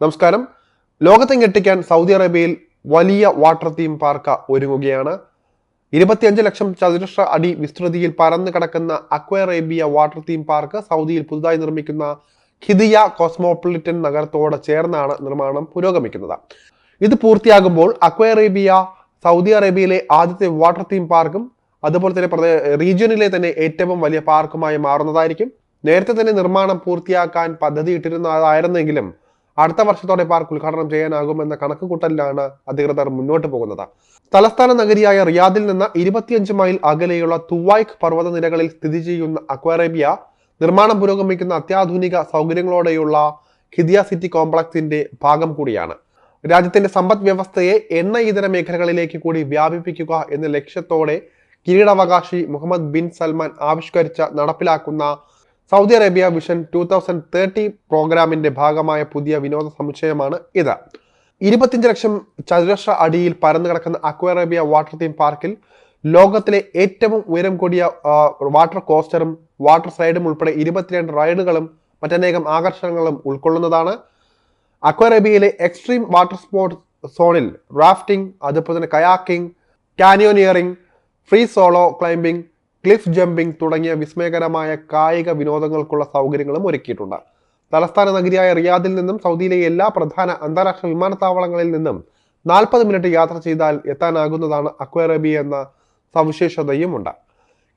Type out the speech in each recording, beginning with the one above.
നമസ്കാരം. ലോകത്തെ ഞെട്ടിക്കാൻ സൗദി അറേബ്യയിൽ വലിയ വാട്ടർ തീം പാർക്ക് ഒരുങ്ങുകയാണ്. ഇരുപത്തിയഞ്ച് ലക്ഷം ചതുരശ്ര അടി വിസ്തൃതിയിൽ പരന്നു കിടക്കുന്ന അക്വയറേബിയ വാട്ടർ തീം പാർക്ക് സൗദിയിൽ പുതുതായി നിർമ്മിക്കുന്ന ഖിദിയ കോസ്മോപൊളിറ്റൻ നഗരത്തോട് ചേർന്നാണ് നിർമ്മാണം പുരോഗമിക്കുന്നത്. ഇത് പൂർത്തിയാകുമ്പോൾ അക്വയറേബിയ സൗദി അറേബ്യയിലെ ആദ്യത്തെ വാട്ടർ തീം പാർക്കും അതുപോലെ തന്നെ റീജിയനിലെ തന്നെ ഏറ്റവും വലിയ പാർക്കുമായി മാറുന്നതായിരിക്കും. നേരത്തെ തന്നെ നിർമ്മാണം പൂർത്തിയാക്കാൻ പദ്ധതിയിട്ടിരുന്നതായിരുന്നെങ്കിലും അടുത്ത വർഷത്തോടെ പാർക്ക് ഉദ്ഘാടനം ചെയ്യാനാകുമെന്ന കണക്കുകൂട്ടലിലാണ് അധികൃതർ മുന്നോട്ട് പോകുന്നത്. തലസ്ഥാന നഗരിയായ റിയാദിൽ നിന്ന് ഇരുപത്തിയഞ്ച് മൈൽ അകലെയുള്ള തുവായ്ഖ് പർവതനിരകളിൽ സ്ഥിതി ചെയ്യുന്ന അക്വാറേബിയ നിർമ്മാണം പുരോഗമിക്കുന്ന അത്യാധുനിക സൗകര്യങ്ങളോടെയുള്ള ഖിദിയ സിറ്റി കോംപ്ലക്സിന്റെ ഭാഗം കൂടിയാണ്. രാജ്യത്തിന്റെ സമ്പദ് വ്യവസ്ഥയെ എണ്ണ ഇതര മേഖലകളിലേക്ക് കൂടി വ്യാപിപ്പിക്കുക എന്ന ലക്ഷ്യത്തോടെ കിരീടാവകാശി മുഹമ്മദ് ബിൻ സൽമാൻ ആവിഷ്കരിച്ച നടപ്പിലാക്കുന്ന Saudi Arabia vision two thousand thirty പ്രോഗ്രാമിന്റെ ഭാഗമായ പുതിയ വിനോദ സമുച്ചയമാണ് ഇത്. ഇരുപത്തിയഞ്ച് ലക്ഷം ചതുരശ്ര അടിയിൽ പരന്നു കിടക്കുന്ന അക്വറേബിയ വാട്ടർ തീം പാർക്കിൽ ലോകത്തിലെ ഏറ്റവും ഉയരം കൂടിയ വാട്ടർ കോസ്റ്ററും വാട്ടർ സ്ലൈഡും ഉൾപ്പെടെ ഇരുപത്തിരണ്ട് റൈഡുകളും മറ്റനേകം ആകർഷണങ്ങളും ഉൾക്കൊള്ളുന്നതാണ്. അക്വറേബിയയിലെ എക്സ്ട്രീം വാട്ടർ സ്പോർട്സ് സോണിൽ റാഫ്റ്റിംഗ് അതുപോലെ തന്നെ kayaking canyoneering free solo climbing cliff jumping തുടങ്ങിയ വിസ്മയകരമായ കായിക വിനോദങ്ങൾക്കുള്ള സൗകര്യങ്ങളും ഒരുക്കിയിട്ടുണ്ട്. തലസ്ഥാന നഗരിയായ റിയാദിൽ നിന്നും സൗദിയിലെ എല്ലാ പ്രധാന അന്താരാഷ്ട്ര വിമാനത്താവളങ്ങളിൽ നിന്നും നാൽപ്പത് മിനിറ്റ് യാത്ര ചെയ്താൽ എത്താനാകുന്നതാണ് അക്വറബി എന്ന സവിശേഷതയുമുണ്ട്.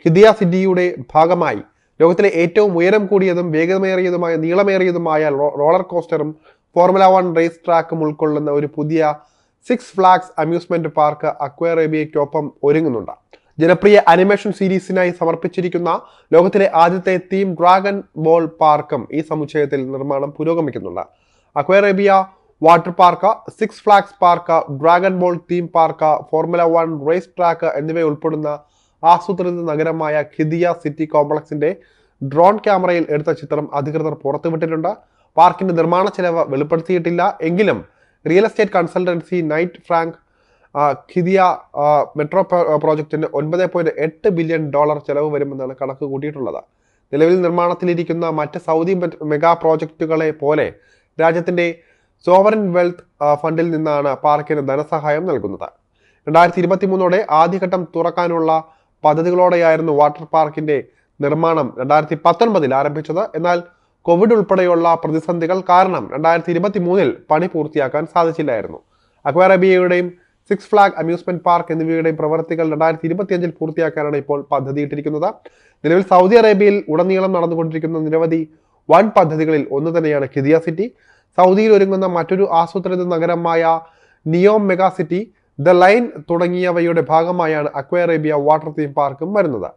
ഹിദിയ സിറ്റിയുടെ ഭാഗമായി ലോകത്തിലെ ഏറ്റവും ഉയരം കൂടിയതും വേഗമേറിയതുമായ നീളമേറിയതുമായ റോളർ കോസ്റ്ററും ഫോർമുല വൺ റേസ് ട്രാക്കും ഉൾക്കൊള്ളുന്ന ഒരു പുതിയ സിക്സ് ഫ്ലാഗ്സ് അമ്യൂസ്മെന്റ് പാർക്ക് അക്വറേബിയയ്ക്കൊപ്പം ഒരുങ്ങുന്നുണ്ട്. ജനപ്രിയ അനിമേഷൻ സീരീസിനായി സമർപ്പിച്ചിരിക്കുന്ന ലോകത്തിലെ ആദ്യത്തെ തീം ഡ്രാഗൺ ബോൾ പാർക്കും ഈ സമുച്ചയത്തിൽ നിർമ്മാണം പുരോഗമിക്കുന്നുണ്ട്. Aquarabia water park Six Flags park Dragon Ball theme park Formula One race track എന്നിവ ഉൾപ്പെടുന്ന ആസൂത്രിത നഗരമായ ഖിദിയ സിറ്റി കോംപ്ലക്സിന്റെ ഡ്രോൺ ക്യാമറയിൽ എടുത്ത ചിത്രം അധികൃതർ പുറത്തുവിട്ടിട്ടുണ്ട്. പാർക്കിന്റെ നിർമ്മാണ ചെലവ് വെളിപ്പെടുത്തിയിട്ടില്ല. എങ്കിലും real estate consultancy Knight Frank Qiddiya metro പ്രോജക്റ്റിന് ഒൻപത് പോയിന്റ് എട്ട് ബില്യൺ ഡോളർ ചെലവ് വരുമെന്നാണ് കണക്ക് കൂട്ടിയിട്ടുള്ളത്. നിലവിൽ നിർമ്മാണത്തിലിരിക്കുന്ന മറ്റ് സൗദി മെഗാ പ്രോജക്റ്റുകളെ പോലെ രാജ്യത്തിന്റെ സോവറിൻ വെൽത്ത് ഫണ്ടിൽ നിന്നാണ് പാർക്കിന് ധനസഹായം നൽകുന്നത്. രണ്ടായിരത്തി ഇരുപത്തി മൂന്നോടെ ആദ്യഘട്ടം തുറക്കാനുള്ള പദ്ധതികളോടെയായിരുന്നു വാട്ടർ പാർക്കിന്റെ നിർമ്മാണം രണ്ടായിരത്തി പത്തൊൻപതിൽ ആരംഭിച്ചത്. എന്നാൽ കോവിഡ് ഉൾപ്പെടെയുള്ള പ്രതിസന്ധികൾ കാരണം രണ്ടായിരത്തി ഇരുപത്തി മൂന്നിൽ പണി പൂർത്തിയാക്കാൻ സാധിച്ചില്ലായിരുന്നു. അക്വാറബിയയുടെയും സിക്സ് ഫ്ലാഗ് അമ്യൂസ്മെന്റ് പാർക്ക് എന്നിവയുടെ പ്രവർത്തികൾ രണ്ടായിരത്തി ഇരുപത്തിയഞ്ചിൽ പൂർത്തിയാക്കാനാണ് ഇപ്പോൾ പദ്ധതിയിട്ടിരിക്കുന്നത്. നിലവിൽ സൗദി അറേബ്യയിൽ ഉടനീളം നടന്നുകൊണ്ടിരിക്കുന്ന നിരവധി വൻ പദ്ധതികളിൽ ഒന്ന് തന്നെയാണ് ഖിദിയ സിറ്റി. സൗദിയിൽ ഒരുങ്ങുന്ന മറ്റൊരു ആസൂത്രിത നഗരമായ Neom mega city The Line തുടങ്ങിയവയുടെ ഭാഗമായാണ് അക്വയറേബിയ വാട്ടർ തീം പാർക്കും വരുന്നത്.